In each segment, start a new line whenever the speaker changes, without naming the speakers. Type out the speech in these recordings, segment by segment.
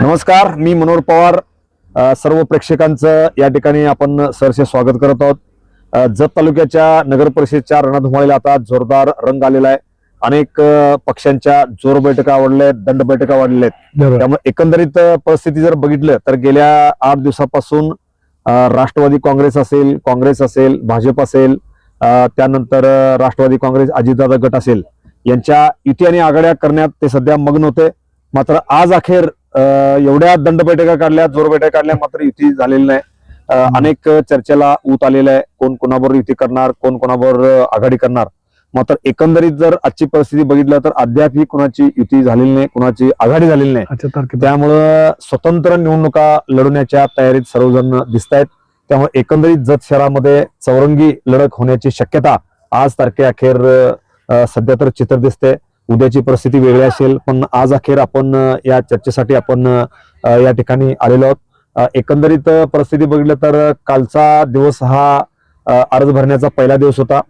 नमस्कार मी मनोहर पवार. सर्व प्रेक्षकांचं या ठिकाणी आपण सरसे स्वागत करत आहोत. जत तालुक्याच्या नगर परिषदेच्या रणधुमाळीला आता जोरदार रंग आलेला आहे. अनेक पक्षांच्या जोर बैठका आवडल्या आहेत दंड बैठका वाढलेल्या आहेत. त्यामुळे एकंदरीत परिस्थिती जर बघितलं तर गेल्या आठ दिवसापासून राष्ट्रवादी काँग्रेस असेल काँग्रेस असेल भाजप असेल त्यानंतर राष्ट्रवादी काँग्रेस अजितदादा गट असेल यांच्या युती आणि आघाड्या करण्यात ते सध्या मग्न होते. मात्र आज अखेर एवढ्या दंड बैठका काढल्या जोर बैठका काढल्या मात्र युती झालेली नाही. अनेक चर्चेला ऊत आलेला आहे. कोण कोणाबरोबर युती करणार कोण कोणाबरोबर आघाडी करणार. मात्र एकंदरीत जर आजची परिस्थिती बघितलं तर अद्यापही कुणाची युती झालेली नाही कुणाची आघाडी झालेली नाही. त्यामुळं स्वतंत्र निवडणुका लढवण्याच्या तयारीत सर्वजण दिसत आहेत त्यामुळे एकंदरीत जत शहरामध्ये चौरंगी लढत होण्याची शक्यता आज तारखेअखेर अ, सध्या तर चित्र दिसते उद्याची परिस्थिती वेगळी असेल पण आज अखेर आपण या चर्चेसाठी आपण या ठिकाणी आलेलो आहोत. एकंदरीत परिस्थिती बघितलं तर कालचा दिवस हा अर्ज भरण्याचा पहिला दिवस होता.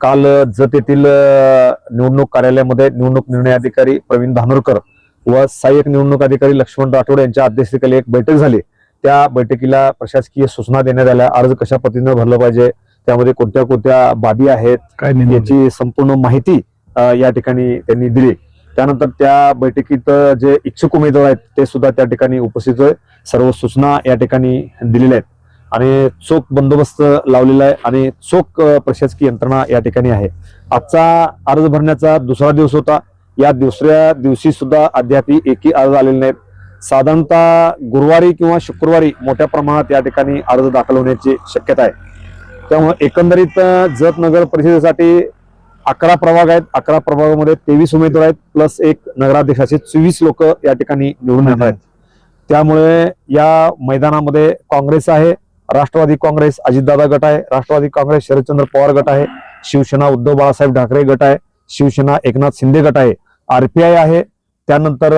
काल जत येथील निवडणूक कार्यालयामध्ये निवडणूक निर्णय अधिकारी प्रवीण धानोरकर व सहाय्यक निवडणूक अधिकारी लक्ष्मण राठोड यांच्या अध्यक्षतेखाली एक बैठक झाली. त्या बैठकीला प्रशासकीय सूचना देण्यात आल्या. अर्ज कशा पद्धतीनं भरलं पाहिजे? त्यामध्ये कोणत्या कोणत्या बाबी आहेत? याची संपूर्ण माहिती या ठिकाणी त्यांनी दिली. त्यानंतर त्या बैठकीत जे इच्छुक उमेदवार आहेत ते सुद्धा त्या ठिकाणी उपस्थित सर्व सूचना या ठिकाणी दिलेल्या आहेत. आणि चोख बंदोबस्त लावलेला आहे आणि चोख प्रशासकीय यंत्रणा या ठिकाणी आहे. आजचा अर्ज भरण्याचा दुसरा दिवस होता. या दुसऱ्या दिवशी सुद्धा अद्याप एकही अर्ज आलेले नाहीत साधारणतः गुरुवारी किंवा शुक्रवारी मोठ्या प्रमाणात या ठिकाणी अर्ज दाखल होण्याची शक्यता आहे. त्यामुळे एकंदरीत जत नगर परिषदेसाठी अकरा प्रभाग आहेत. अकरा प्रभागामध्ये तेवीस उमेदवार आहेत प्लस एक नगराध्यक्षाचे चोवीस लोक या ठिकाणी निवडून येणार आहेत. त्यामुळे या मैदानामध्ये काँग्रेस आहे राष्ट्रवादी काँग्रेस अजितदादा गट आहे राष्ट्रवादी काँग्रेस शरदचंद्र पवार गट आहे शिवसेना उद्धव बाळासाहेब ठाकरे गट आहे शिवसेना एकनाथ शिंदे गट आहे आरपीआय आहे. त्यानंतर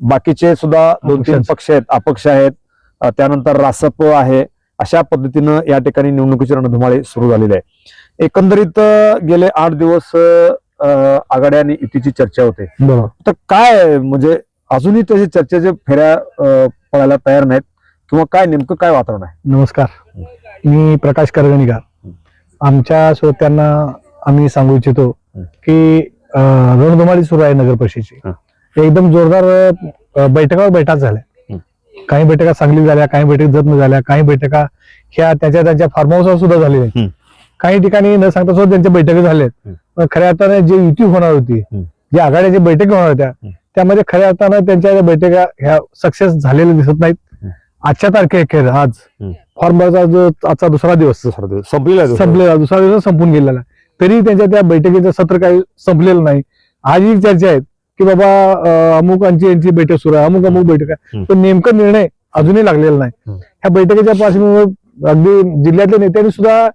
बाकीचे सुद्धा दोन तीन. पक्ष आहेत अपक्ष आहेत. त्यानंतर रासप आहे अशा पद्धतीनं या ठिकाणी निवडणुकीची रणधुमाळी सुरू झालेली आहे एकंदरीत गेले आठ दिवस आघाड्या आणि युतीची चर्चा होते
बरोबर
तर काय म्हणजे अजूनही त्याची चर्चेचे फेऱ्या अं, पडायला तयार नाहीत किंवा काय नेमकं काय वातावरण आहे
नमस्कार मी प्रकाश करगणीकर आमच्या श्रोत्यांना आम्ही सांगू इच्छितो. की रणधुमाळी सुरू आहे नगर परिषदेची. एकदम जोरदार बैठकावर बैठक झाल्या. काही बैठका चांगली झाल्या काही बैठक जत्न झाल्या काही बैठका ह्या त्याच्या त्यांच्या फार्म हाऊसवर सुद्धा झालेल्या. काही ठिकाणी न सांगता सुद्धा त्यांच्या बैठका झाल्या आहेत
हं.
पण खऱ्या अर्थाने जे युती होणार होती. जे आघाड्याच्या बैठकी होणार होत्या. त्यामध्ये खऱ्या अर्थानं त्यांच्या बैठका ह्या सक्सेस झालेल्या दिसत नाहीत. आजच्या तारखेअखेर आज. फॉर्म भरायचा जो आजचा दुसरा दिवस
संपलेला
संपलेला दुसरा दिवस संपून गेलेला. तरी त्यांच्या त्या बैठकीचं सत्र काही संपलेलं नाही आज ही चर्चा आहेत की बाबा अं, अमुकांची यांची बैठक सुरू आहे अमुक अमुक बैठक आहे.
हं.
पण नेमका निर्णय अजूनही लागलेला नाही.
हं.
ह्या बैठकीच्या पार्श्वभूमीवर अगदी जिल्ह्यातल्या नेत्यांनी सुद्धा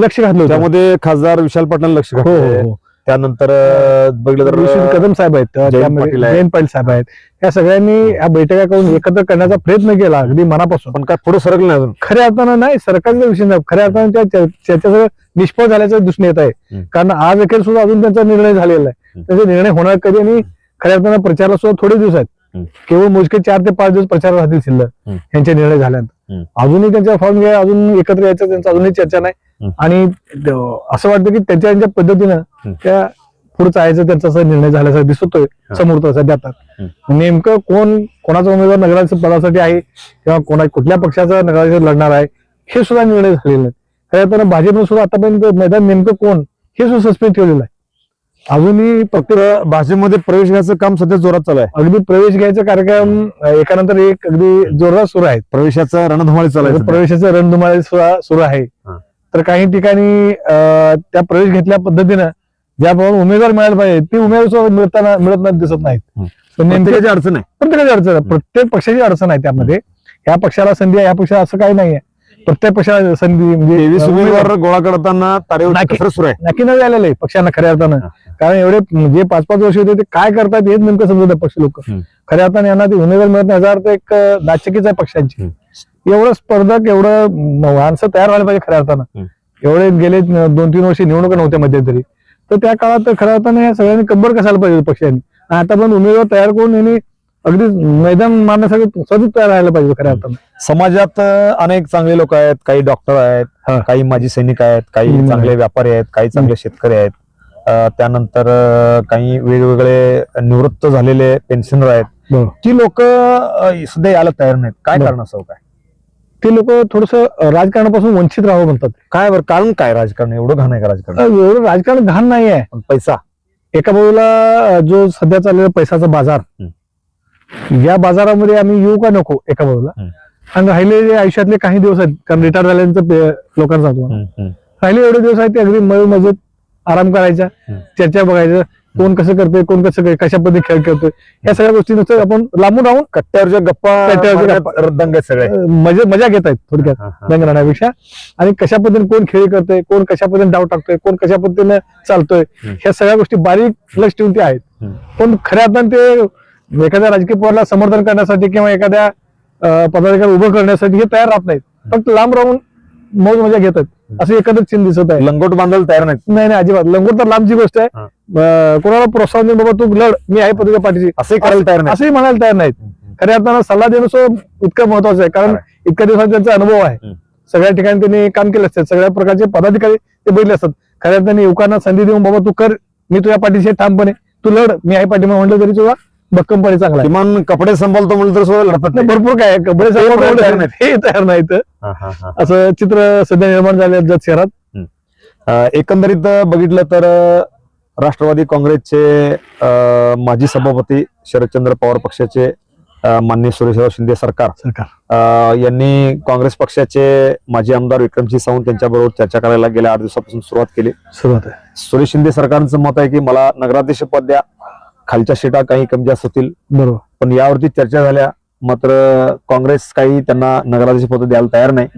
लक्ष घातलं
त्यामध्ये खासदार विशाल पाटील लक्ष
हो
घातलंय.
हो हो.
त्यानंतर बघितलं तर
कदम साहेब आहेत
जयंत पाटील
साहेब आहेत. या सगळ्यांनी या बैठका करून एकत्र करण्याचा प्रयत्न केला अगदी मनापासून.
पण काय पुढे सरकलं नाही अजून?
खऱ्या अर्थानं नाही सरकारचा विषय नाही. खऱ्या अर्थानं त्या चर- चर्चेचं निष्फळ झाल्याचं दिसून येत आहे.
हं.
कारण आज अखेर सुद्धा अजून त्यांचा निर्णय झालेला आहे.
हं.
त्याचे निर्णय होणार कधी आणि खऱ्या अर्थानं प्रचाराला सुद्धा थोडे दिवस. आहेत केवळ मोजके चार ते पाच दिवस प्रचार राहतील शिल्लक. यांचे निर्णय झाल्यानंतर. अजूनही त्यांचा फॉर्म घ्या अजून एकत्र यायचं त्यांचं अजूनही चर्चा नाही. आणि असं वाटतं की त्यांच्या त्यांच्या पद्धतीनं. त्या पुढे जायचं त्यांचा असा निर्णय झाल्याचा दिसतोय. समोर सध्या तर नेमकं कोण कोणाचा उमेदवार नगराध्यक्ष पदासाठी आहे किंवा कोणा कुठल्या पक्षाचा नगराध्यक्ष लढणार आहे हे सुद्धा निर्णय झालेले नाही खऱ्या अर्थानं भाजपनं सुद्धा आतापर्यंत मैदान नेमकं कोण हे सुद्धा सस्पेंड ठेवलेलं आहे अजूनही
फक्त भाजपमध्ये प्रवेश घ्यायचं काम सध्या जोरात चालू आहे.
अगदी प्रवेश घ्यायचा कार्यक्रम एकानंतर एक अगदी जोरदार सुरू आहेत
प्रवेशाचा रणधुमाळी चालू आहे.
प्रवेशाचं रणधुमाळी सुरू आहे. तर काही ठिकाणी त्या प्रवेश घेतल्या पद्धतीनं ज्याप्रमाणे उमेदवार मिळायला पाहिजे ती उमेदवार मिळताना मिळत नाही दिसत नाहीत. पण नेमके
प्रत्येकाची अडचण आहे.
प्रत्येकाची अडचण आहे. प्रत्येक पक्षाची अडचण आहे त्यामध्ये. या पक्षाला संधी आहे या पक्षाला असं काही नाहीये. प्रत्येक पक्षाला संधी म्हणजे
गोळा करताना आहे.
नक्की न झालेलं आहे पक्षांना खऱ्या अर्थानं. कारण एवढे जे पाच पाच वर्ष होते ते काय करतात हेच नेमकं समजत पक्ष लोक. खऱ्या अर्थाने यांना ते उमेदवार मिळत नाही याचा अर्थ एक नाचकीच आहे पक्षांची. एवढं स्पर्धक एवढं माणसं तयार व्हायला पाहिजे खऱ्या अर्थानं. एवढे गेले दोन तीन वर्ष निवडणुका नव्हत्या मध्यंतरी तर त्या काळात खऱ्या अर्थाने या सगळ्यांनी कंबर कसायला पाहिजे पक्षांनी आणि आता पण उमेदवार तयार करून यांनी अगदी मैदान मारण्यासाठी सतत तयार राहायला पाहिजे खऱ्या अर्थाने
समाजात अनेक चांगले लोक आहेत काही डॉक्टर. आहेत काही माजी सैनिक आहेत काही. चांगले व्यापारी आहेत काही चांगले शेतकरी आहेत त्यानंतर काही वेगवेगळे निवृत्त झालेले पेन्शनर आहेत. ती लोक सध्या यायला तयार नाहीत. काय. कारण असं काय?
ते लोक थोडस राजकारणापासून वंचित राहावं म्हणतात.
काय बरं? कारण काय राजकारण? एवढं घाण आहे का राजकारण?
एवढं राजकारण घाण नाही आहे.
पैसा?
एका बाजूला जो सध्या चाललेला पैशाचा बाजार. या बाजारामध्ये आम्ही येऊ का नको एका बाजूला. आणि राहिलेले आयुष्यातले काही दिवस आहेत कारण रिटायर झाल्यानंतर लोकांना सांगतो. राहिले एवढे दिवस आहेत ते अगदी मजेत आराम करायचा. चर्चा बघायचं कोण कसं करतोय कोण कसं कशा पद्धती खेळ खेळतोय या सगळ्या गोष्टी नुसतं आपण लांबून राहून
कट्ट्यावरच्या गप्पा दंग सगळे
मजा मजा घेत आहेत थोडक्यात. दंग राहण्यापेक्षा आणि कशा पद्धतीने कोण खेळी करतोय कोण कशा पद्धतीने डाव टाकतोय कोण कशा पद्धतीने चालतोय. ह्या सगळ्या गोष्टी बारीक लक्ष ठेवून ते आहेत. पण खऱ्या अर्थाने ते एखाद्या राजकीय पवारला समर्थन करण्यासाठी किंवा एखाद्या पदाधिकारी उभं करण्यासाठी हे तयार राहत नाहीत फक्त लांब राहून मौज मजा घेतात. असं एखादं चिन्ह दिसत आहे.
लंगोट बांधायला तयार नाहीत.
नाही नाही अजिबात. लंगोट तर लांबची गोष्ट आहे. कोणाला प्रोत्साहन देऊन बाबा तू लढ. मी आहे पत्रिका पाठीची
असंही करायला तयार नाही
असंही म्हणायला तयार नाहीत. खऱ्या अर्थानं सल्ला देणं सुद्धा इतकं महत्वाचं आहे. कारण इतक्या दिवसात त्यांचा अनुभव आहे. सगळ्या ठिकाणी त्यांनी काम केलं असतं. सगळ्या प्रकारचे पदाधिकारी ते बघितले असतात. खऱ्या अर्थाने युवकांना संधी देऊन बाबा तू कर. मी तुझ्या पाठीशी ठामपणे. तू लढ. मी आहे पाठीमा म्हटलं तरी तुझा भक्कमपणे चांगला आहे
किमान कपडे सांभाळतो म्हणलं तर सुद्धा लढतात
नाही,
नाही.
भरपूर काय आहे. कपडे
तयार
तयार
नाहीत.
हे तयार नाहीत
हा, हा, हा.
असं चित्र सध्या निर्माण झाले आहे जत शहरात
अ, एकंदरीत बघितलं तर अ, राष्ट्रवादी काँग्रेसचे अ, माजी सभापती शरदचंद्र पवार पक्षाचे अ, माननीय सुरेशराव शिंदे सरकार
सरकार
अ, यांनी काँग्रेस पक्षाचे माजी आमदार विक्रमसिंह सावंत यांच्याबरोबर चर्चा करायला गेल्या आठ दिवसापासून सुरुवात केली
सुरुवात आहे
सुरेश शिंदे सरकारचं मत आहे की मला नगराध्यक्ष पद द्या खालच्या सीटा काही कमी जास्त होतील.
बरोबर.
पण यावरती चर्चा झाल्या मात्र काँग्रेस काही त्यांना नगराध्यक्ष पद द्यायला तयार नाही.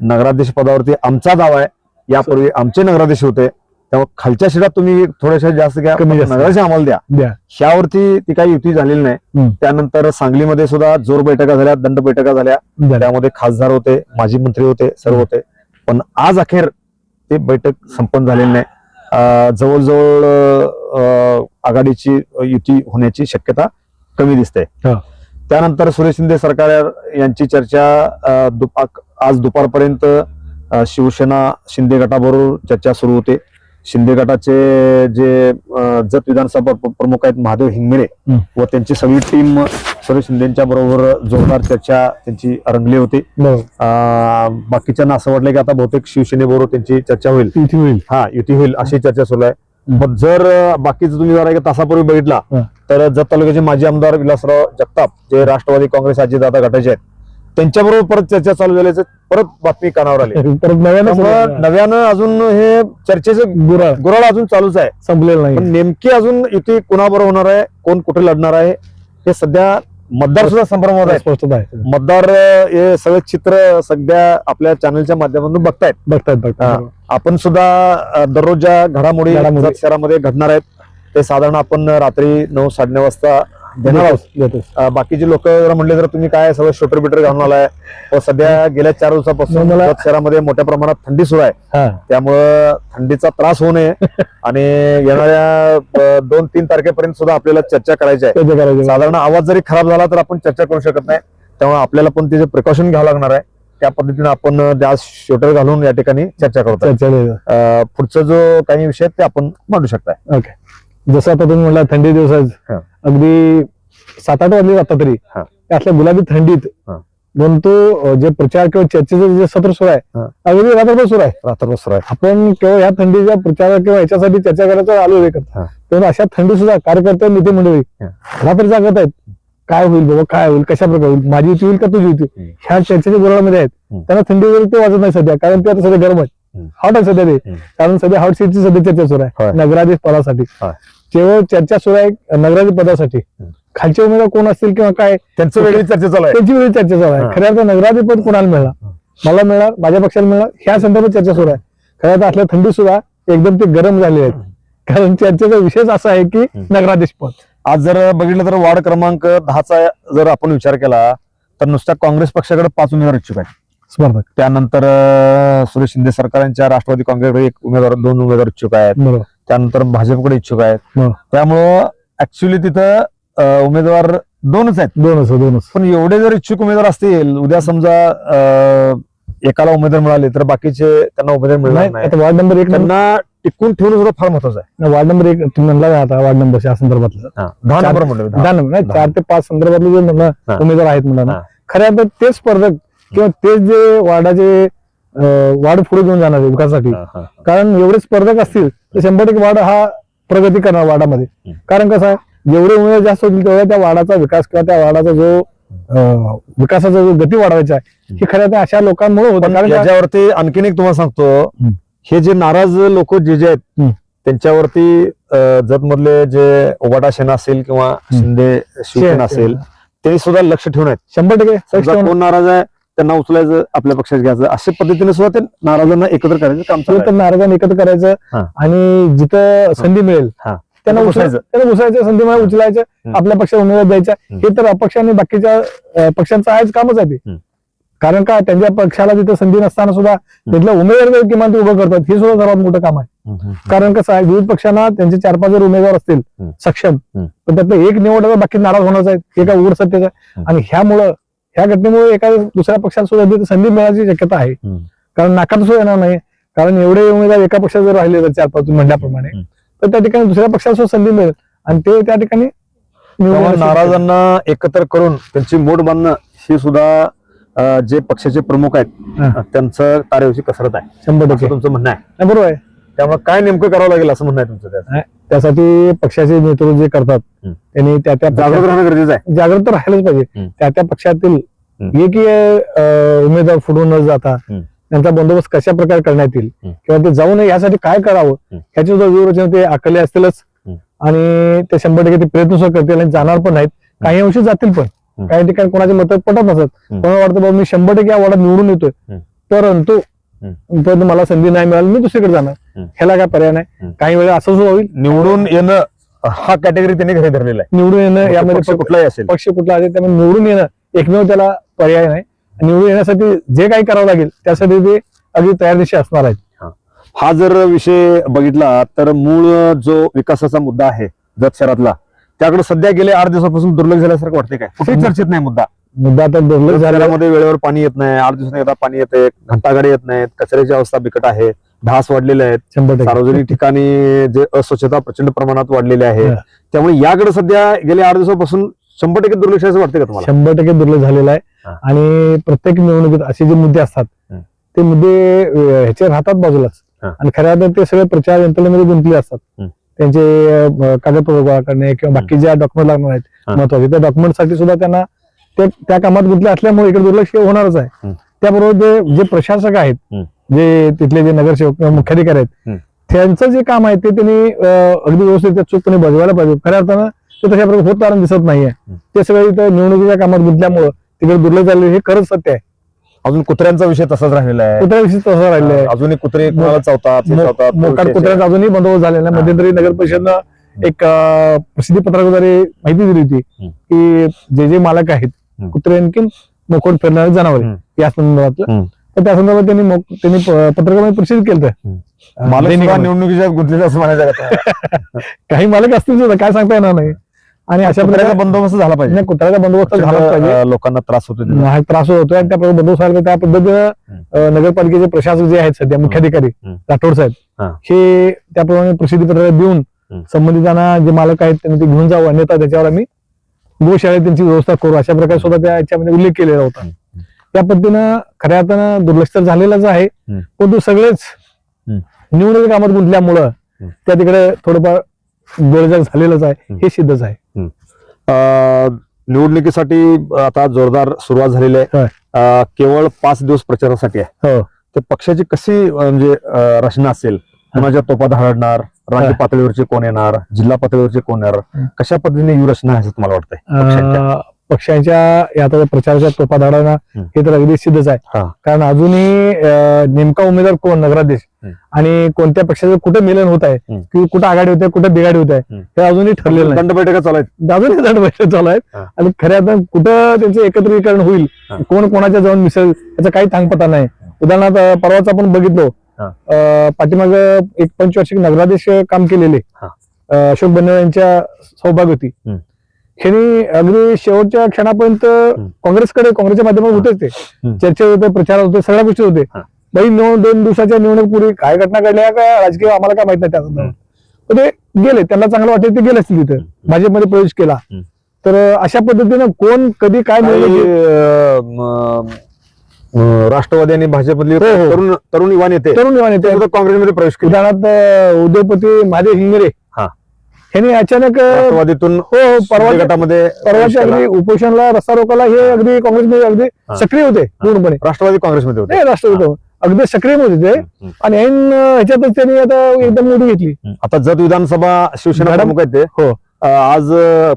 नगराध्यक्ष पदावरती आमचा दावा आहे. यापूर्वी आमचे नगराध्यक्ष होते. त्यामुळे खालच्या शिटात तुम्ही थोड्याशा जास्त घ्या. नगराध्यक्ष आम्हाला द्या.
द्या.
ह्यावरती ती काही युती झालेली नाही. त्यानंतर सांगलीमध्ये सुद्धा जोर बैठका झाल्या दंड बैठका झाल्या. त्यामध्ये खासदार होते माजी मंत्री होते सर्व होते. पण आज अखेर ते बैठक संपन्न झालेली नाही. जवळजवळ अं, आघाडीची युती होण्याची शक्यता कमी दिसते. त्यानंतर सुरेश शिंदे सरकार यांची चर्चा दुपा- आज दुपारपर्यंत शिवसेना शिंदे गटाबरोबर चर्चा सुरू होते शिंदे गटाचे जे जत विधानसभा प्र- प्रमुख आहेत महादेव हिंगमिरे. व त्यांची सगळी टीम सुरेश शिंदेच्या बरोबर जोरदार चर्चा त्यांची रंगली होती बाकीच्यांना असं वाटलं की आता बहुतेक शिवसेनेबरोबर त्यांची चर्चा होईल
युती होईल
हा युती होईल अशी चर्चा सुरू आहे. पण जर बाकीचं तुम्ही जरा एक तासापूर्वी बघितला. तर जत तालुक्याचे माजी आमदार विलासराव जगताप जे राष्ट्रवादी काँग्रेस अजितदादा गटाचे आहेत त्यांच्याबरोबर परत चर्चा चालू झाल्याचं परत बातमी कानावर आली.
परत नव्यानं
नव्यानं अजून हे चर्चेचं
गुरा
गुराळ अजून चालूच आहे.
संपलेलं नाही.
नेमकी अजून युती कुणाबरोबर होणार आहे कोण कुठे लढणार आहे हे सध्या मतदार सुद्धा संभ्रमात
आहे.
मतदार हे सगळे चित्र सध्या आपल्या चॅनलच्या माध्यमातून बघतायत.
बघतायत. बघतायत.
आपण सुद्धा अं, दररोज ज्या घडामोडी. शहरामध्ये घडणार आहेत. ते साधारण आपण रात्री नऊ साडेनऊ वाजता देणार आहोत बाकीचे लोक जर म्हणले तर तुम्ही काय सगळं शोटर बिटर घालून आलाय? व सध्या गेल्या चार दिवसापासून शहरामध्ये मोठ्या प्रमाणात थंडी सुरू आहे.
हा.
त्यामुळं थंडीचा त्रास होऊ नये. आणि येणाऱ्या दोन तीन तारखेपर्यंत सुद्धा आपल्याला चर्चा करायची आहे. साधारण आवाज जरी खराब झाला तर आपण चर्चा करू शकत नाही. त्यामुळे आपल्याला पण त्याचे प्रिकॉशन घ्यावं लागणार आहे त्या पद्धतीने आपण आज शोटर घालून या ठिकाणी चर्चा करतो पुढचा जो काही विषय ते आपण मांडू शकताय.
ओके. जसं आता तुम्ही म्हणला थंडी दिवस. अगदी सात आठ वाजले आता तरी. त्यातल्या गुलाबी थंडीत. म्हणून तो अं, जे प्रचार किंवा चर्चेचं जे सत्र सुरू आहे. अगदी रात्रभर सुरू आहे
रात्रभर सुरू आहे
आपण केवळ या थंडीच्या प्रचार किंवा याच्यासाठी चर्चा करायचं आलो
हा.
तेव्हा अशा थंडी सुद्धा कार्यकर्ते नेते मंडळी. रात्री जागत आहेत काय होईल बाबा काय होईल कशा प्रकारे होईल माझी युती होईल का तुझी युती
हम्म.
ह्या चर्चेच्या जोरामध्ये आहेत. त्यांना थंडी वगैरे ते वाजत नाही सध्या कारण ते आता सध्या गरम आहे. हॉट आहे सध्या ते. कारण सध्या हॉट सीटची सध्या चर्चा सुरू आहे
होय.
नगराधीश पदासाठी केवळ चर्चा सुरू आहे नगराधीश पदासाठी. खालचे उमेदवार कोण असतील किंवा काय?
त्यांचं वेगळी चर्चा चालू आहे.
त्यांची वेगळी चर्चा चालू आहे. खऱ्या अर्थात नगराधीश पद कोणाला मिळणार? मला मिळणार माझ्या पक्षाला मिळणार ह्या संदर्भात चर्चा सुरू आहे. खऱ्या अर्थात असल्या थंडी सुद्धा एकदम ते गरम झाले आहेत. कारण चर्चेचा विषयच असा आहे की नगराधीश पद.
आज जर बघितलं तर वार्ड क्रमांक दहाचा जर आपण विचार केला तर नुसत्या काँग्रेस पक्षाकडे पाच उमेदवार इच्छुक आहेत.
स्पर्धक.
त्यानंतर सुरेश शिंदे सरकारांच्या राष्ट्रवादी काँग्रेसकडे एक उमेदवार दोन उमेदवार इच्छुक आहेत. त्यानंतर भाजपकडे इच्छुक आहेत. त्यामुळं ऍक्च्युली तिथं उमेदवार दोनच आहेत
दोनच दोनच
पण एवढे जर इच्छुक उमेदवार असतील उद्या समजा एकाला उमेदवार मिळाले तर बाकीचे त्यांना उमेदवार मिळणार
नाही वार्ड नंबर एक
त्यांना टिकून ठेवणं सुद्धा फार महत्वाचं आहे
वार्ड नंबर एक तुम्ही म्हणला आता वार्ड नंबर या संदर्भातलं
दहा
चार-
नंबर म्हणलं दहा.
नंबर नाही. चार ते पाच संदर्भातले जे म्हणलं. उमेदवार आहेत म्हणलं
हा.
खऱ्या अर्थात तेच स्पर्धक किंवा तेच जे वार्डाचे वार्ड पुढे घेऊन जाणार आहे विकासासाठी. कारण एवढे स्पर्धक असतील तर शंभर टक्के वार्ड हा प्रगती करणार वार्डामध्ये
हम्म.
कारण कसं आहे जेवढे उमेदवार जास्त होतील तेवढा त्या वार्डाचा विकास किंवा त्या वार्डाचा जो विकासाचा जो गती वाढवायचा आहे ही खऱ्या अर्थाने अशा लोकांमुळे होतं कारण का-
याच्यावरती आणखीन एक तुम्हाला सांगतो. हे जे नाराज लोक जे जे आहेत. त्यांच्यावरती जत मधले जे ओबाटा सेना असेल किंवा शिंदे शिवसेना असेल त्यांनी सुद्धा लक्ष ठेवून आहेत
शंभर टक्के
कोण नाराज आहे त्यांना उचलायचं आपल्या पक्षात घ्यायचं अशा पद्धतीने सुद्धा ते नाराजांना एकत्र करायचं काम चालू
तर. नाराजांना एकत्र करायचं
हा.
आणि जिथं संधी मिळेल
हा.
त्यांना उचलायचं. त्यांना उचलायचं संधी मिळाली उचलायचं
हम्म.
आपल्या पक्षाला उमेदवार द्यायचा
हम्म.
हे तर अपक्ष आणि बाकीच्या अं, पक्षांचं आहेच कामच आहे ते
हम्म.
कारण का त्यांच्या पक्षाला तिथं संधी नसताना सुद्धा तिथल्या उमेदवार जर किमान ते उभं करतात हे सुद्धा सर्वात मोठं काम आहे कारण कसं आहे विविध पक्षांना त्यांचे चार पाच जर उमेदवार असतील
हम्म.
सक्षम
हम्म.
पण त्यातलं एक निवडला बाकी नाराज होणारच आहेत हे काय उघड सत्याचं आहे
हम्म.
आणि ह्यामुळं ह्या घटनेमुळे एका दुसऱ्या पक्षाला सुद्धा संधी मिळायची शक्यता आहे. कारण नाकार सुद्धा येणार नाही. कारण एवढे उमेदवार एका पक्षात जर राहिले तर चार पाच म्हणल्याप्रमाणे. तर त्या ठिकाणी दुसऱ्या पक्षाला सुद्धा संधी मिळेल. आणि ते त्या ठिकाणी
नाराजांना एकत्र करून त्यांची मोड बांधणं हे सुद्धा जे पक्षाचे प्रमुख आहेत. त्यांचं कार्यवची कसरत आहे.
शंभर टक्के.
तुमचं म्हणणं आहे.
बरोबर आहे.
त्यामुळे काय नेमकं करावं लागेल असं म्हणणं आहे तुमचं त्यात
त्यासाठी पक्षाचे नेतृत्व जे करतात
हम्म.
त्यांनी त्या त्या
जागृत राहणं गरजेचं आहे
जागृत तर राहिलंच पाहिजे
हम्म.
त्या त्या पक्षातील
हम्म.
एकही अं, उमेदवार फुडून न जाता
हम्म.
त्यांचा बंदोबस्त कशा प्रकारे करण्यात येईल
हम्म.
किंवा ते जाऊ नये यासाठी काय करावं
हम्म.
ह्याची सुद्धा व्यूहरचना ते आखले असतीलच
हम्म.
आणि ते शंभर टक्के ते प्रयत्न सुद्धा करतील आणि जाणार पण नाहीत काही अंशी जातील पण
हम्म.
काही ठिकाणी कोणाचे मत पटत नसत
हम्म.
कोणाला वाटतं बाबा मी शंभर टक्के या वार्डात निवडून येतोय
हम्म.
परंतु. परंतु मला संधी नाही मिळाली मी दुसरीकडे जाणार. ह्याला काय पर्याय नाही. काही वेळा असं सुद्धा होईल.
निवडून येणं हा कॅटेगरी त्यांनी घरी धरलेला आहे.
निवडून येणं यामध्ये
पक्ष कुठलाही असेल.
पक्ष कुठला असेल त्यामुळे निवडून येणं एकमेव त्याला पर्याय नाही. निवडून येण्यासाठी जे काही करावं लागेल त्यासाठी ते अगदी तयारीशी असणार आहेत.
हा. जर विषय बघितला तर मूळ जो विकासाचा मुद्दा आहे जत शहरातला त्याकडे सध्या गेले आठ दिवसापासून दुर्लक्ष झाल्यासारखं वाटतंय काय? कुठे चर्चेत नाही मुद्दा.
मुद्दा तर दुर्लक्ष
शहरामध्ये वेळेवर पाणी येत नाही आठ दिवसांनी एकदा पाणी येते घंटागाडी येत नाहीत कचऱ्याची अवस्था बिकट आहे. ढास वाढलेले आहेत
शंभर टक्के
सार्वजनिक ठिकाणी जे अस्वच्छता प्रचंड प्रमाणात वाढलेली आहे. त्यामुळे याकडे सध्या गेल्या आठ दिवसापासून शंभर टक्के दुर्लक्ष असं वाटतं का तुम्हाला
शंभर टक्के दुर्लक्ष झालेला आहे
हा.
आणि प्रत्येक निवडणुकीत असे जे मुद्दे असतात
हम्म.
ते मुद्दे अं, ह्याचे राहतात बाजूलाच
हा.
आणि खऱ्या अर्थात ते सगळे प्रचार यंत्रणेमध्ये गुंतले असतात
हम्म.
त्यांचे अं, कागदपत्र गोळा करणे किंवा बाकी ज्या डॉक्युमेंट लागणार
हा.
आहेत महत्त्वाचे त्या डॉक्युमेंटसाठी सुद्धा त्यांना ते त्या कामात गुंतले असल्यामुळे इकडे दुर्लक्ष होणारच आहे
हम्म.
त्याबरोबर जे जे प्रशासक आहेत
हम्म.
जे तिथले जे नगरसेवक किंवा मुख्याधिकारी आहेत. त्यांचं जे काम आहे ते त्यांनी अगदी व्यवस्थित चूकपणे बजवायला पाहिजे खऱ्या अर्थानं ते तशा प्रकारे होत कारण दिसत नाहीये ते सगळे इथं निवडणुकीच्या कामात गुंतल्यामुळं तिकडे दुर्लक्ष झाले हे खरंच सत्य आहे
अजून कुत्र्यांचा विषय तसाच राहिलेला आहे
कुत्र्याविषयी तसं राहिलं आहे
अजूनही कुत्रे चावतात
मोकाट. कुत्र्याचा अजूनही बंदोबस्त झालेला आहे. मध्यंतरी नगर परिषदनं एक प्रसिद्धी पत्रकाद्वारे माहिती दिली होती. की जे जे मालक आहेत. कुत्रे आणखी मोकोट फिरणारे जनावरे. या संदर्भातलं. तर त्या संदर्भात त्यांनी मोक- त्यांनी प- प्रसिद्ध केलं
मालक सुद्धा निवडणुकीच्या गुंतलेले असं म्हणायचं का?
काही मालक असतील सुद्धा काय सांगता येणार नाही आणि अशा
कुत्र्याचा
प्रकारे
बंदोबस्त झाला पाहिजे
नाही, कुत्र्याचा बंदोबस्त झालाच पाहिजे
अं, लोकांना त्रास होतो त्याचा.
हा त्रास होतोय आणि त्याप्रमाणे बंदोबस्त व्हायला. त्या पद्धतीनं अं, नगरपालिकेचे प्रशासक जे आहेत सध्या मुख्याधिकारी
हम्म.
राठोड साहेब
हा.
हे त्याप्रमाणे प्रसिद्धी पत्रक देऊन
हम्म.
संबंधितांना जे मालक आहेत त्यांनी ते घेऊन जावं अन्यथा त्याच्यावर आम्ही गोशाळेत त्यांची व्यवस्था करू अशा प्रकारे सुद्धा त्या याच्यामध्ये उल्लेख केलेला होता
हम्म.
त्या पद्धतीनं खऱ्या अर्थानं दुर्लक्ष तर झालेलंच आहे. परंतु सगळेच. निवडणुकी कामात गुंतल्यामुळं. त्या तिकडे थोडंफार बेळजाग झालेलंच आहे. हे सिद्धच आहे.
निवडणुकीसाठी आता जोरदार सुरुवात झालेली आहे. केवळ पाच दिवस प्रचारासाठी आहे.
हो.
तर पक्षाची कशी म्हणजे रचना असेल? कुणाच्या तोपा धाडणार राज्य. पातळीवरचे कोण येणार? जिल्हा पातळीवरचे कोण येणार. कशा पद्धतीने ही रचना आहे असं तुम्हाला वाटतंय? पक्षांच्या?
आता प्रचाराच्या तोफा धाडांना. हे तर अगदी सिद्धच आहे. कारण अजूनही नेमका उमेदवार कोण नगराध्यक्ष. आणि कोणत्या पक्षाचं कुठे मिलन होत आहे. की कुठं आघाडी होते कुठे बिघाडी होत आहे. हे अजूनही ठरलेलं नाही
दंड बैठका चालू आहेत
अजूनही दंड बैठक चालू आहेत. आणि खऱ्या अर्थानं कुठं त्यांचं एकत्रीकरण होईल. कोण कोणाच्या जाऊन मिसळ याचा काही थांगपता नाही उदाहरणार्थ परवाच आपण बघितलो पाठीमाग एक पंचवार्षिक नगराध्यक्ष काम केलेले अशोक बन्ने यांच्या सौभाग्यवती
हम्म.
ह्यांनी अगदी शेवटच्या क्षणापर्यंत काँग्रेसकडे काँग्रेसच्या माध्यमातून होतेच ते. चर्चा होते प्रचार होते सगळ्या गोष्टी होते. बाई निवड दोन दिवसाच्या निवडणूक पूर्वी काय घटना घडल्या का? राजकीय आम्हाला काय माहीत नाही त्या ते गेले त्यांना चांगलं वाटेल ते गेले असतील तिथं. भाजपमध्ये प्रवेश केला. तर अशा पद्धतीनं कोण कधी काय
राष्ट्रवादी आणि भाजपमधली
हो, हो.
तरुण तरुण युवा नेते
तरुण युवा नेते
काँग्रेसमध्ये प्रवेश केले.
उदाहरणार्थ उद्योगपती महादेव हिंगरे.
हा.
यांनी अचानक
राष्ट्रवादीतून
हो हो परवा
गटामध्ये प्रवेश
परवाच्या
केला.
अगदी उपोषणला रस्ता रोकाला हे अगदी काँग्रेसमध्ये अगदी
हा.
सक्रिय होते पूर्णपणे
राष्ट्रवादी काँग्रेसमध्ये होते
नाही राष्ट्रवादी अगदी सक्रिय होते ते
हम्म.
आणि ऐन ह्याच्यातच त्यांनी आता एकदम मोठी घेतली
आता जत विधानसभा शिवसेना प्रमुख आहेत ते
हो.
आज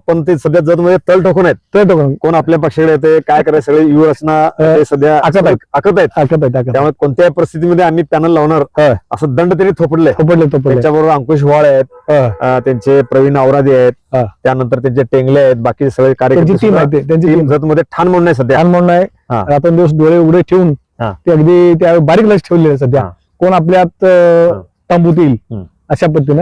पण ते सध्या जत मध्ये तल ठोकून आहेत
तर तो करून
कोण आपल्या पक्षाकडे येते काय करायचं सगळे युवा रचना
अं,
ते सध्या
आखत आहेत.
आखत आहेत
टाकत आहे टाकत
त्यामुळे कोणत्याही परिस्थितीमध्ये आम्ही पॅनल लावणार
हा.
असं दंड त्यांनी थोपडले
थोपडले
त्यांच्याबरोबर अंकुश वाळ आहेत
हा.
त्यांचे प्रवीण आवरादे आहेत
हा.
त्यानंतर त्यांचे टेंगले आहेत बाकी सगळे कार्यकर्ते
टीम आहे
सुद्धा
ते त्यांची
टीम
टीम
जत मध्ये ठाण म्हणून आहे सध्या
ध्यान म्हणून आहे. आपण दिवस डोळे उघडे ठेवून. ते अगदी त्या बारीक लक्ष ठेवलेले सध्या. कोण आपल्यात
हम्म.
अशा पद्धतीनं.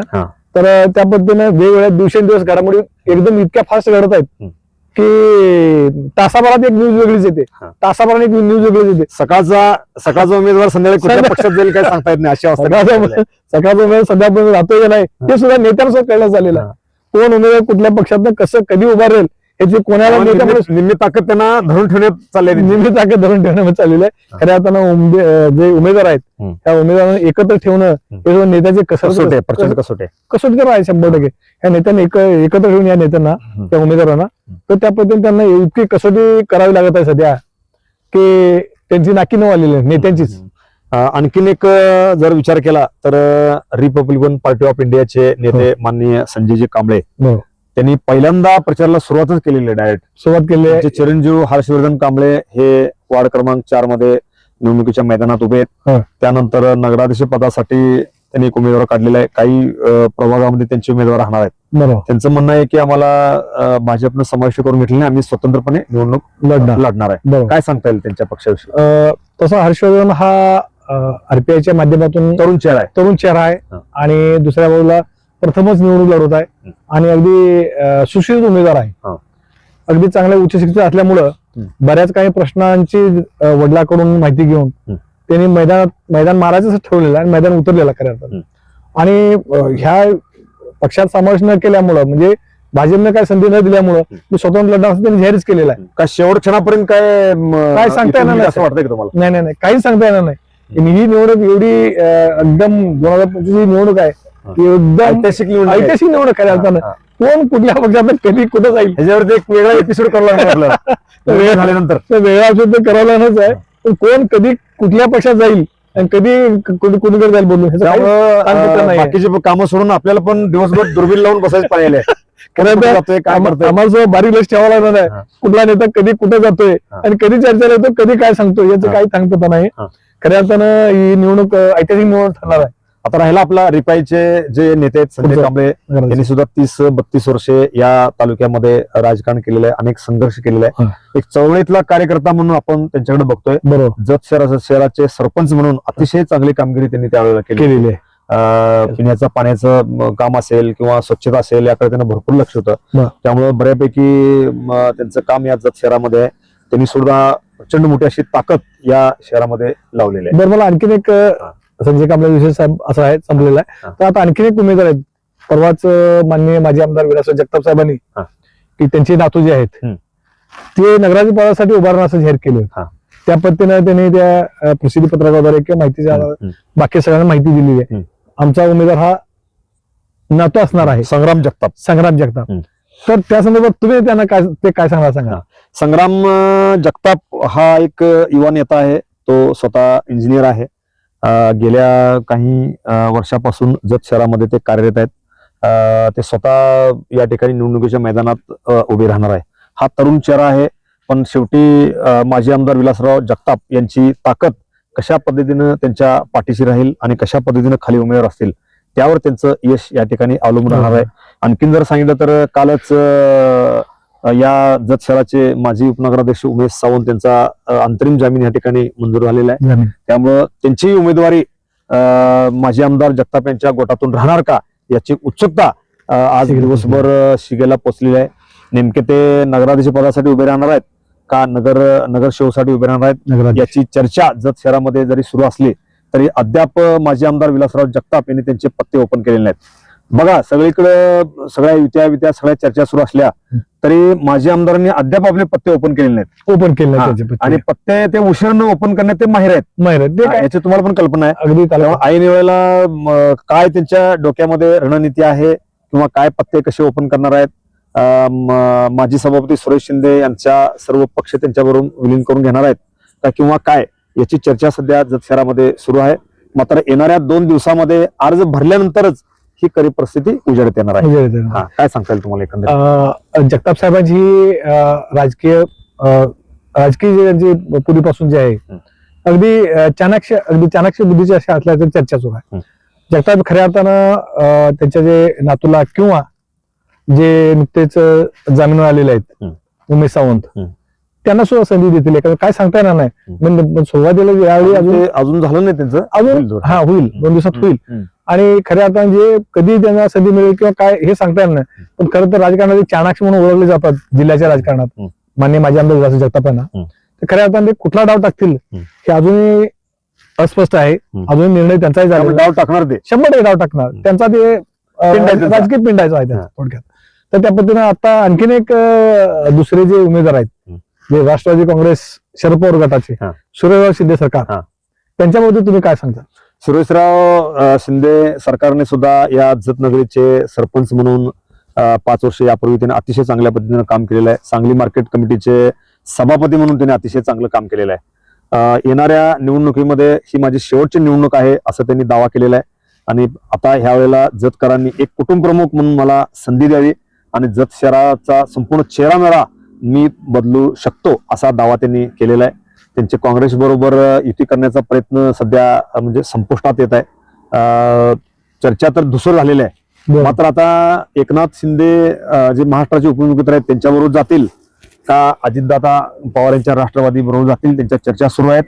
तर त्या पद्धतीनं वेगवेगळ्या दिवसेंदिवस घडामोडी एकदम इतक्या फास्ट घडत आहेत. की तासाभरात एक न्यूज वेगळीच येते. तासाभरात एक न्यूज वेगळीच येते.
सकाळचा सकाळचा उमेदवार संध्याकाळी कुठल्या पक्षात जाईल काय सांगता येत नाही अशी अवस्था
सकाळचा वेळ सध्यापर्यंत राहतोय नाही हे. सुद्धा नेत्यांसोबत कळलं झालेलं कोण उमेदवार कुठल्या पक्षात कसं कधी उभा राहील याची कोणाला
त्यामुळे
नेत्यामुळे
निम्मी निम्मी ताकद त्यांना धरून ठेवण्यात चाललेली आहे.
नियमित ताकद धरून ठेवण्यामध्ये चाललेलं आहे. खऱ्या अर्थानं उमदे- अं, जे उमेदवार आहेत
हम्म.
त्या उमेदवारांना एकत्र ठेवणं हे सुद्धा नेत्याचे
कसोटे
कसरत
प्रचंड कसोटे.
कसोटी. तर आहे शंभर टक्के. या नेत्यांनी एक- एकत्र ठेवून या नेत्यांना त्या उमेदवारांना. तर त्या पद्धतीने त्यांना इतकी कसोटी करावी लागत आहे सध्या की त्यांची नाकी न आलेली आहे, नेत्यांचीच.
अं, आणखीन एक अं, जर विचार केला तर रिपब्लिकन पार्टी ऑफ इंडियाचे नेते माननीय संजयजी कांबळे
हो.
त्यांनी पहिल्यांदा प्रचाराला सुरुवातच केलेली आहे डायरेक्ट
सुरुवात केली आहे.
चिरंजीव हर्षवर्धन कांबळे हे वार्ड क्रमांक चारमध्ये निवडणुकीच्या मैदानात उभे. आहेत. त्यानंतर नगराध्यक्ष पदासाठी त्यांनी एक उमेदवार काढलेला आहे. काही प्रभागामध्ये त्यांचे उमेदवार राहणार आहेत. त्यांचं म्हणणं आहे की आम्हाला भाजपनं समाविष्ट करून घेतले नाही. आम्ही स्वतंत्रपणे निवडणूक
लढणार.
आहे. काय सांगता येईल त्यांच्या पक्षाविषयी?
तसं हर्षवर्धन हा आरपीआयच्या माध्यमातून
तरुण चेहरा आहे.
तरुण चेहरा आहे. आणि दुसऱ्या बाजूला प्रथमच निवडणूक लढवत आहे. आणि अगदी सुशिक्षित उमेदवार आहे
हा.
अगदी चांगल्या उच्च शिक्षित असल्यामुळं. बऱ्याच काही प्रश्नांची वडिलाकडून माहिती घेऊन. त्यांनी मैदानात मैदान मारायचं ठेवलेलं आणि मैदान उतरलेलं खऱ्या
हम्म.
आणि ह्या पक्षात समावेश न केल्यामुळं म्हणजे भाजपने काय संधी न दिल्यामुळं मी स्वतंत्र लढणार असं त्यांनी जाहीरच केलेलं आहे
का शेवट क्षणापर्यंत काय
काय सांगता येणार नाही.
असं वाटतंय का तुम्हाला
नाही नाही नाही काहीच सांगता येणार नाही ही निवडणूक एवढी एकदम दोन हजार पंचवीस ही निवडणूक आहे एकदम
ऐतिहासिक निवडणूक आहे.
ऐतिहासिक निवडणूक खऱ्या अर्थानं
हा, हा.
कोण कुठल्या पक्षात कधी कुठं जाईल
ह्याच्यावरती एक वेगळा एपिसोड करायला आपल्याला वेळ झाल्यानंतर
तर वेगळा करावं लागणारच आहे पण कोण कधी कुठल्या पक्षात जाईल आणि कधी कुणी- कुणीकडे जाईल बोलून.
बाकीचे कामं सोडून आपल्याला पण दिवसभर दुर्बीण लावून बसायचं पाहिजे
आम्हाला बारीक लक्ष ठेवावं लागणार आहे. कुठला नेता कधी कुठे जातोय. आणि कधी चर्चा येतो कधी काय सांगतो याचं. काही सांगता नाही. खऱ्या अर्थानं ही निवडणूक ऐतिहासिक निवडणूक ठरणार आहे
आता राहिला आपला रिपाईचे जे नेते आहेत संजय. कांबळे यांनी सुद्धा तीस बत्तीस वर्षे या तालुक्यामध्ये राजकारण केलेलं आहे अनेक संघर्ष केलेले आहे. एक चळवळीतला कार्यकर्ता म्हणून आपण त्यांच्याकडे बघतोय.
बरोबर.
जत शहरा शहराचे सरपंच म्हणून अतिशय चांगली कामगिरी त्यांनी त्यावेळेला केली.
केलेली आहे.
पिण्याचं पाण्याचं काम असेल किंवा स्वच्छता असेल याकडे त्यांना भरपूर लक्ष होतं. त्यामुळे बऱ्यापैकी त्यांचं काम या जत शहरामध्ये आहे. त्यांनी सुद्धा प्रचंड मोठी अशी ताकद या शहरामध्ये लावलेली आहे.
बरं मला आणखीन एक संजय कांबळे विषय साहेब असं आहे संपलेला आहे. तर आता आणखीन एक उमेदवार आहेत परवाच माननीय माजी आमदार विलासराव जगताप साहेबांनी. की त्यांची नातू जे आहेत. ते नगराधिक पदासाठी उभारणं असं जाहीर केलं
हा.
त्या पद्धतीनं त्यांनी त्या प्रसिद्धी पत्रकाद्वारे किंवा
हम्म.
बाकी सगळ्यांना माहिती दिलेली आहे. आमचा उमेदवार हा नातू असणार आहे
संग्राम जगताप
संग्राम जगताप. तर त्या संदर्भात तुम्ही त्यांना काय ते काय सांगा सांगा.
संग्राम जगताप हा एक युवा नेता आहे तो स्वतः इंजिनियर आहे गेल्या काही वर्षापासून जत शहरामध्ये ते कार्यरत आहेत. ते स्वतः या ठिकाणी निवडणुकीच्या मैदानात उभे राहणार आहे. हा तरुण चेहरा आहे पण शेवटी माजी आमदार विलासराव जगताप यांची ताकद कशा पद्धतीनं त्यांच्या पाठीशी राहील आणि कशा पद्धतीनं खाली उमेदवार असतील त्यावर त्यांचं यश या ठिकाणी अवलंबून राहणार आहे. आणखीन जर सांगितलं तर कालच या जत शहराचे माजी उपनगराध्यक्ष उमेश सावंत यांचा अंतरिम जामीन या ठिकाणी मंजूर झालेला आहे. त्यामुळं त्यांची उमेदवारी माजी आमदार जगताप यांच्या गोटातून राहणार का याची उत्सुकता आज दिवसभर शिगेला पोहोचलेली आहे नेमके ते नगराध्यक्ष पदासाठी उभे राहणार आहेत का नगर नगरसेवसाठी उभे राहणार आहेत. याची चर्चा जत शहरामध्ये जरी सुरू असली तरी अद्याप माजी आमदार विलासराव जगताप यांनी त्यांचे पत्ते ओपन केलेले नाहीत बघा सगळीकडे सगळ्या युत्या वित्या सगळ्या चर्चा सुरू असल्या तरी माजी आमदारांनी अद्याप आपले पत्ते ओपन केलेले नाहीत.
ओपन केलं
हा,
त्याचे पत्ते.
आणि पत्ते ते उशिरानं ओपन करण्यात ते माहीर आहेत.
माहिती आहे. ते
हा,
काय?
याची तुम्हाला पण कल्पना आहे.
अगदी त्याला
ऐन वेळेला म, काय त्यांच्या डोक्यामध्ये रणनीती आहे किंवा काय पत्ते कसे ओपन करणार आहेत अं, म, माजी सभापती सुरेश शिंदे यांच्या सर्व पक्ष त्यांच्याबरोबर विलीन करून घेणार आहेत का किंवा काय याची चर्चा सध्या जत शहरामध्ये सुरू आहे. मात्र येणाऱ्या दोन दिवसामध्ये अर्ज भरल्यानंतरच ही खरी परिस्थिती उजेडत येणार आहे. हा, काय सांगता येईल तुम्हाला एकंदरीत
अं, जगताप साहेबांची ही, अं, राजकीय अं, राजकीय जे पूर्वीपासून जे आहे
हं.
अगदी अं, चाणाक्ष अगदी चाणाक्ष बुद्धीची अशा असल्याचं चर्चा सुरू आहे. जगताप खऱ्या अर्थानं अं, त्यांच्या जे नातूला किंवा जे नुकतेच जामीनवर आलेले आहेत. उमेश सावंत
हं.
त्यांना सुद्धा संधी देतील काय सांगता येणार नाही
हं.
पण पण सुरुवातीला यावेळी अजून
ते अजून झालं नाही त्यांचं होईल
अजून
जोर.
हा होईल दोन दिवसात होईल. आणि खऱ्या अर्थाने जे कधी त्यांना संधी मिळेल किंवा काय हे सांगता येणार नाही पण खरं तर राजकारणात चाणाक्ष म्हणून ओळखले जातात जिल्ह्याच्या राजकारणात
हं.
मान्य माझे आमदार विलास जगताप यांना. तर खऱ्या अर्थाने ते कुठला डाव टाकतील
हं.
अजूनही अस्पष्ट आहे. अजून निर्णय त्यांचाही झाला
डाव टाकणार ते
शंभर टक्के डाव टाकणार
हं.
त्यांचा ते. राजकीय पिंडायचा आहे त्यांचा
हा.
थोडक्यात तर त्या पद्धतीनं आता आणखीन एक दुसरे जे उमेदवार आहेत
हं.
जे राष्ट्रवादी काँग्रेस शरद पवार गटाचे. सूर्यराव शिंदे सरकार
हा.
त्यांच्याबद्दल तुम्ही काय सांगता
सुरेशराव शिंदे सरकारने सुद्धा या जतनगरीचे सरपंच म्हणून पाच वर्ष यापूर्वी त्यांनी अतिशय चांगल्या पद्धतीनं काम केलेलं आहे. सांगली मार्केट कमिटीचे सभापती म्हणून त्यांनी अतिशय चांगलं काम केलेलं आहे. येणाऱ्या निवडणुकीमध्ये ही माझी शेवटची निवडणूक आहे असं त्यांनी दावा केलेला आहे. आणि आता ह्या वेळेला जतकरांनी एक कुटुंब प्रमुख म्हणून मला संधी द्यावी आणि जत शहराचा संपूर्ण चेहरामेळा मी बदलू शकतो असा दावा त्यांनी केलेला आहे. त्यांचे काँग्रेस बरोबर युती करण्याचा प्रयत्न सध्या म्हणजे संपुष्टात येत आहे. चर्चा तर धुसर झालेल्या आहे. मात्र आता एकनाथ शिंदे जे महाराष्ट्राचे उपमुख्यमंत्री आहेत त्यांच्याबरोबर जातील का? अजितदादा पवार यांच्या राष्ट्रवादी बरोबर जातील? त्यांच्या चर्चा सुरू आहेत.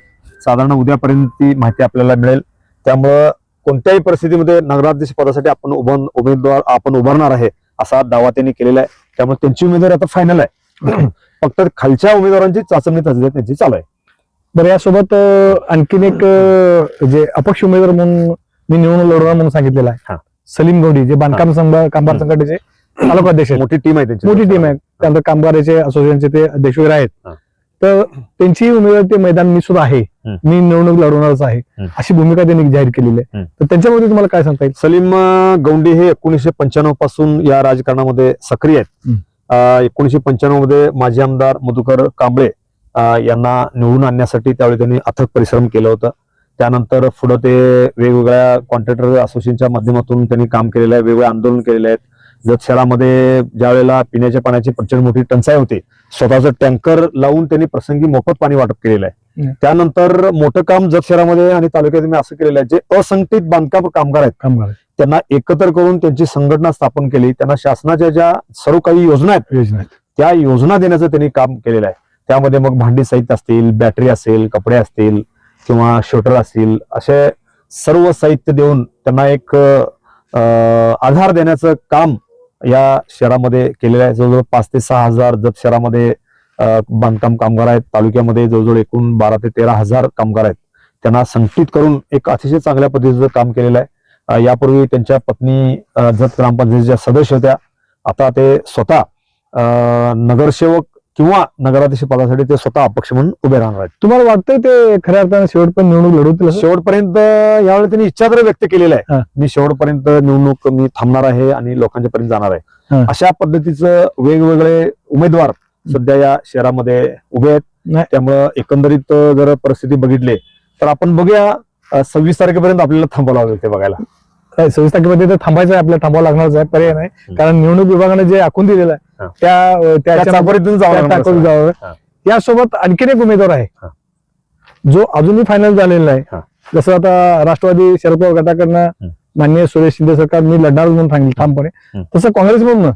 साधारण उद्यापर्यंत ती माहिती आपल्याला मिळेल. त्यामुळं कोणत्याही परिस्थितीमध्ये नगराध्यक्ष पदासाठी आपण उभा उमेदवार आपण उभारणार आहे असा दावा त्यांनी केलेला आहे. त्यामुळे त्यांची उमेदवारी आता फायनल आहे. फक्त खालच्या उमेदवारांची चाचणी त्यांची चालू आहे.
बरं यासोबत आणखीन एक जे अपक्ष उमेदवार म्हणून मी निवडणूक लढवणार म्हणून सांगितलेलं. आहे सलीम गौडी जे बांधकाम संघ कामगार. संघटनेचे तालुका अध्यक्ष.
मोठी टीम आहे त्यांची
मोठी टीम आहे त्यानंतर कामगाराचे असोसिएशनचे ते अध्यक्ष वगैरे आहेत. तर त्यांची उमेदवार ते मैदान मी सुद्धा आहे. मी निवडणूक लढवणारच आहे. अशी भूमिका त्यांनी जाहीर केलेली आहे. तर त्यांच्यामध्ये तुम्हाला काय सांगता येईल
सलीम गौंडी हे एकोणीसशे पंच्याण्णवपासून या राजकारणामध्ये सक्रिय आहेत एकोणीसशे पंच्याण्णवमध्ये माजी आमदार मधुकर कांबळे यांना निवडून आणण्यासाठी त्यावेळी त्यांनी अथक परिश्रम केलं होतं. त्यानंतर पुढे ते वेगवेगळ्या कॉन्ट्रॅक्टर असोसिएशनच्या माध्यमातून त्यांनी काम केलेलं आहे वेगवेगळे आंदोलन केलेले आहेत. जत शहरामध्ये ज्या वेळेला पिण्याच्या पाण्याची प्रचंड मोठी टंचाई होती स्वतःचं टँकर लावून त्यांनी प्रसंगी मोफत पाणी वाटप केलेलं आहे. त्यानंतर मोठं काम जत शहरामध्ये आणि तालुक्यात त्यांनी असं केलेलं आहे जे असंघटित बांधकाम कामगार आहेत.
कामगार
त्यांना एकत्र करून त्यांची संघटना स्थापन केली त्यांना शासनाच्या ज्या सर्व काही योजना आहेत
योजना आहेत.
त्या योजना देण्याचं त्यांनी काम केलेलं आहे. त्यामध्ये मग भांडी साहित्य असतील बॅटरी असेल कपडे असतील किंवा शोटर असतील असे सर्व साहित्य देऊन त्यांना एक आधार देण्याचं काम या शहरामध्ये केलेलं आहे. जवळजवळ पाच ते सहा हजार जत शहरामध्ये बांधकाम कामगार आहेत. तालुक्यामध्ये जवळजवळ एकूण बारा ते तेरा हजार कामगार आहेत. त्यांना संकटित करून एक अतिशय चांगल्या पद्धतीचं काम केलेलं आहे. यापूर्वी त्यांच्या पत्नी जत ग्रामपंचायतीच्या सदस्य होत्या. आता ते स्वतः नगरसेवक किंवा नगराध्यक्ष पदासाठी ते स्वतः अपक्ष म्हणून उभे राहणार आहेत
तुम्हाला वाटतंय ते खऱ्या अर्थाने शेवटपर्यंत निवडणूक लढवतील असं?
शेवटपर्यंत यावेळी त्यांनी इच्छा तर व्यक्त केलेला
हा.
आहे मी शेवटपर्यंत निवडणूक मी थांबणार आहे आणि लोकांच्या पर्यंत जाणार आहे. अशा पद्धतीचं वेगवेगळे उमेदवार सध्या या शहरामध्ये उभे आहेत
नाही.
त्यामुळं एकंदरीत जर परिस्थिती बघितली तर आपण बघूया सव्वीस तारखेपर्यंत आपल्याला थांबावं लागेल ते बघायला
काय सव्वीस तारखेमध्ये तर थांबायचं आहे आपल्याला थांबावं लागणारच आहे पर्याय नाही कारण निवडणूक विभागाने जे आखून दिलेलं आहे. त्या अं,
त्या
त्याच्या-
चाकोरीतून जावं.
यासोबत आणखीन एक उमेदवार. आहे जो अजूनही फायनल झालेला. आहे जसं आता राष्ट्रवादी शरद पवार गटाकडनं. माननीय सुरेश शिंदे सरकार मी लढणार म्हणून सांगितलं ठामपणे. तसं काँग्रेसमधून.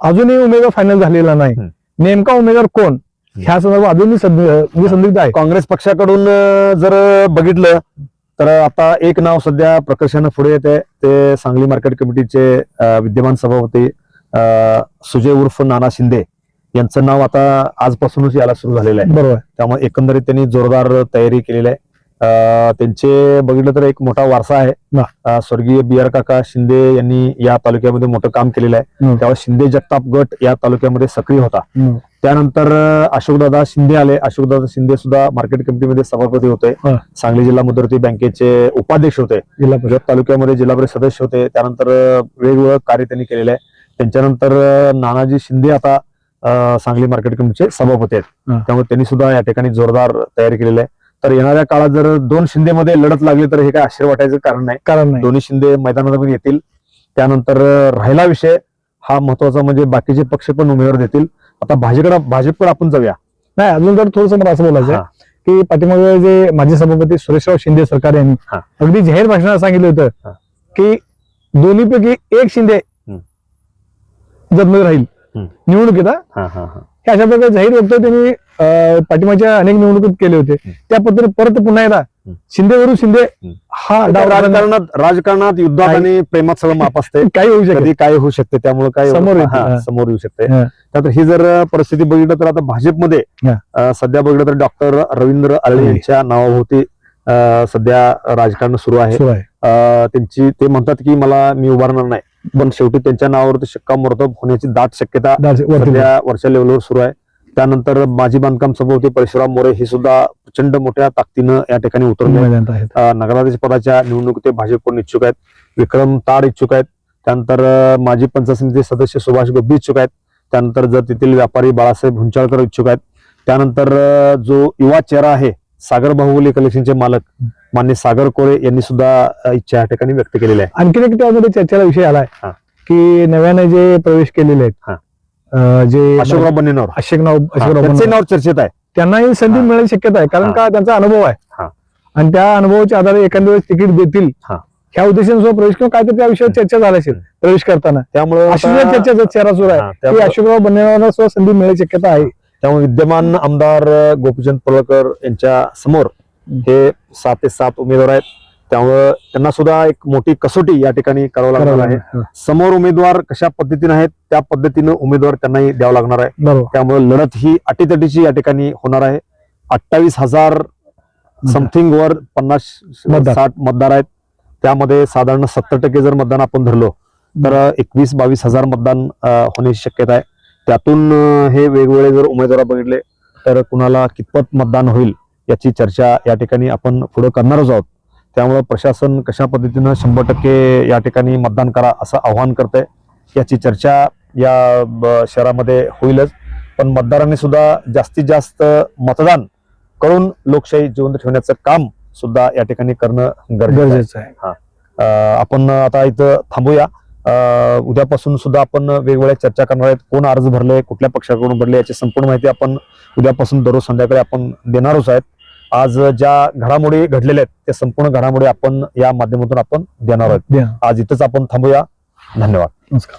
अजूनही उमेदवार फायनल झालेला नाही. नेमका उमेदवार कोण ह्या संदर्भात अजूनही संदि- मी संदिग्ध आहे
काँग्रेस पक्षाकडून जर बघितलं तर आता एक नाव सध्या प्रकर्षानं पुढे येते ते सांगली मार्केट कमिटीचे विद्यमान सभापती सुजय उर्फ नाना शिंदे यांचं नाव आता आजपासूनच यायला सुरू झालेलं आहे.
बरोबर.
त्यामुळे एकंदरीत त्यांनी जोरदार तयारी केलेली आहे. त्यांचे बघितलं तर एक मोठा वारसा आहे. स्वर्गीय बी आर काका शिंदे यांनी या तालुक्यामध्ये मोठं काम केलेलं आहे. त्यावेळेस शिंदे जगताप गट या तालुक्यामध्ये सक्रिय होता. त्यानंतर अशोकदादा शिंदे आले. अशोकदादा शिंदे सुद्धा मार्केट कमिटीमध्ये सभापती होते. सांगली जिल्हा मध्यवर्ती बँकेचे उपाध्यक्ष होते.
जिल्हा
तालुक्यामध्ये जिल्हा परिषद सदस्य होते. त्यानंतर वेगवेगळं कार्य त्यांनी केलेलं आहे. त्यांच्यानंतर नानाजी शिंदे आता सांगली मार्केट कमिटीचे सभापती आहेत. त्यामुळे त्यांनी सुद्धा या ठिकाणी जोरदार तयारी केलेली आहे. तर येणाऱ्या काळात जर दोन शिंदेमध्ये लढत लागली तर हे काय आश्चर्य वाटायचं कारण नाही.
कारण नाही.
दोन्ही शिंदे मैदानामध्ये येतील. त्यानंतर राहिला विषय हा महत्त्वाचा म्हणजे बाकीचे पक्ष पण उमेदवार देतील. आता भाजपकडे भाजपकडे आपण जाऊया.
नाही अजून तर थोडस मला असं बोलायचं की पाठीमागे जे माजी सभापती सुरेशराव शिंदे सरकार यांनी. अगदी जाहीर भाषणात सांगितलं होतं. की दोन्हीपैकी एक शिंदे जन्म राहील. निवडणुकीत हा. अशा प्रकारे जाहीर वक्तव्य त्यांनी अं, पाठीमागच्या अनेक निवडणुकीत केले होते. त्या पद्धतीने परत पुन्हा एकदा. शिंदे वरून शिंदे. हा
राजकारणात राजकारणात युद्धात आणि प्रेमात सगळं माप असते
काही होऊ शकत
काय होऊ शकते त्यामुळे काय
समोर.
समोर येऊ शकते. त्यात ही जर परिस्थिती बघितलं तर आता भाजपमध्ये सध्या बघितलं तर डॉक्टर रवींद्र आळे. यांच्या नावाभोवती सध्या राजकारण सुरू आहे त्यांची ते म्हणतात की मला मी उभारणार नाही पण शेवटी त्यांच्या नावावरती शिक्कामोर्तब होण्याची दाट शक्यता सध्या वरच्या लेवलवर सुरू आहे. त्यानंतर माजी बांधकाम सभापती परशुराम मोरे हे सुद्धा प्रचंड मोठ्या ताकदीनं या ठिकाणी उतरले नगराध्यक्ष पदाच्या निवडणुकीत भाजपकडून इच्छुक आहेत? विक्रम ताड इच्छुक आहेत. त्यानंतर माजी पंचायत समिती सदस्य सुभाष गब्बी इच्छुक आहेत. त्यानंतर जर तेथील व्यापारी बाळासाहेब हुंचाळकर इच्छुक आहेत. त्यानंतर जो युवा चेहरा आहे सागर बाहुबली कलेक्शनचे मालक मान्य सागर कोरे यांनी सुद्धा इच्छा या ठिकाणी व्यक्त केलेली आहे
आणखीन एक त्यामध्ये चर्चेला विषय आलाय. की नव्याने जे प्रवेश केलेले. आहेत जे
अशोकराव बन्नेनवर
अशोकराव अशोकराव
चर्चेत आहे
त्यांनाही संधी. मिळण्याची शक्यता आहे कारण. का त्यांचा अनुभव. आहे आणि त्या अनुभवाच्या आधारे एखाद्या वेळेस तिकीट देतील. ह्या उद्देशाने प्रवेश किंवा काहीतरी त्या विषयावर चर्चा झाली असेल प्रवेश करताना
त्यामुळे
चर्चा चेहरा सुरू आहे की अशोकराव बन्नेरावांना सुद्धा संधी मिळण्याची शक्यता आहे
त्यामुळे विद्यमान आमदार गोपीचंद पडळकर यांच्या समोर. हे सात ते सात उमेदवार आहेत. त्यामुळं त्यांना सुद्धा एक मोठी कसोटी या ठिकाणी करावं लागणार आहे. समोर उमेदवार कशा पद्धतीने आहेत त्या पद्धतीनं उमेदवार त्यांनाही द्यावं लागणार आहे. त्यामुळे लढत ही अटीतटीची या ठिकाणी होणार आहे. अठ्ठावीस हजार समथिंग वर पन्नास. साठ मतदार आहेत. त्यामध्ये साधारण सत्तर टक्के जर मतदान आपण धरलो तर एकवीस बावीस हजार मतदान होण्याची शक्यता आहे. त्यातून हे वेगवेगळे जर उमेदवार बघितले तर कुणाला कितपत मतदान होईल? याची चर्चा या ठिकाणी आपण पुढे करणारच आहोत. त्यामुळे प्रशासन कशा पद्धतीनं शंभर टक्के या ठिकाणी मतदान करा असं आव्हान करतंय. याची चर्चा या शहरामध्ये होईलच. पण मतदारांनी सुद्धा जास्तीत जास्त मतदान करून लोकशाही जिवंत ठेवण्याचं काम सुद्धा या ठिकाणी करणं गरजेचं आहे.
आहे.
अं, आपण आता इथं थांबूया. उद्यापासून सुद्धा आपण वेगवेगळ्या चर्चा करणार आहेत. कोण अर्ज भरले कुठल्या पक्षाकडून भरले याची संपूर्ण माहिती आपण उद्यापासून दररोज संध्याकाळी आपण देणारच आहेत. आज ज्या घडामोडी घडलेल्या आहेत त्या संपूर्ण घडामोडी आपण या माध्यमातून आपण देणार आहोत. आज इथंच आपण थांबूया. धन्यवाद.
नमस्कार.